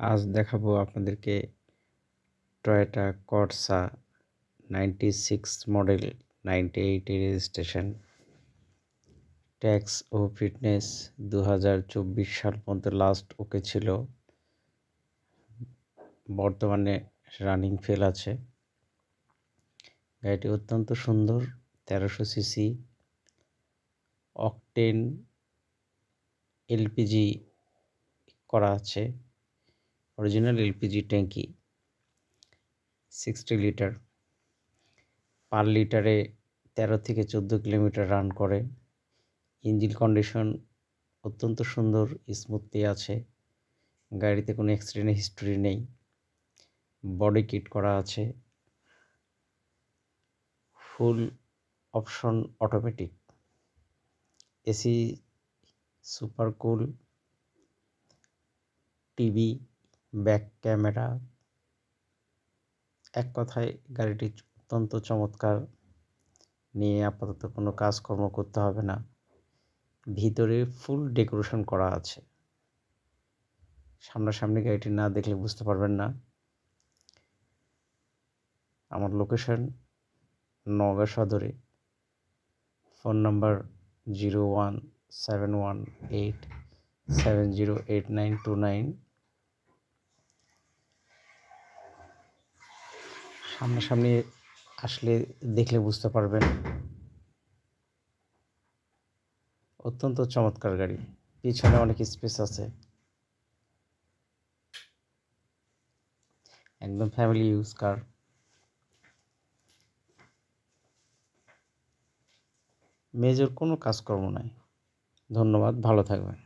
আজ দেখাবো আপনাদেরকে Toyota Corsa ninety six model ninety eight registration tax ও ফিটনেস দু হাজার চব্বিশ সাল পর্যন্ত লাস্ট ওকে ছিল। বর্তমানে রানিং ফেল আছে। গাড়িটি অত্যন্ত সুন্দর, তেরোশো সিসি অকটেন এলপিজি করা আছে। অরিজিনাল এলপিজি ট্যাঙ্কি সিক্সটি লিটার। পার লিটারে তেরো থেকে চোদ্দ কিলোমিটার রান করে। ইঞ্জিন কন্ডিশন অত্যন্ত সুন্দর স্মুথলি আছে। গাড়িতে কোনো অ্যাক্সিডেন্ট হিস্টোরি নেই। বডি কিট করা আছে। Full option automatic AC super cool TV back camera, এক কথায় গাড়িটি অত্যন্ত চমৎকার। নিয়ে আপাতত কোনো কাজকর্ম করতে হবে না। ভিতরে ফুল ডেকোরেশন করা আছে। সামনাসামনি গাড়িটি না দেখলে বুঝতে পারবেন না। আমার লোকেশন নওগাঁ সদরে। Phone number zero one seven one eight seven zero eight nine two nine. সামনাসামনি আসলে দেখলে বুঝতে পারবেন। অত্যন্ত চমৎকার গাড়ি। পিছনে অনেক স্পেস আছে। একদম ফ্যামিলি ইউজ কার মেজর কোনো কাজকর্ম নাই। ধন্যবাদ, ভালো থাকবেন।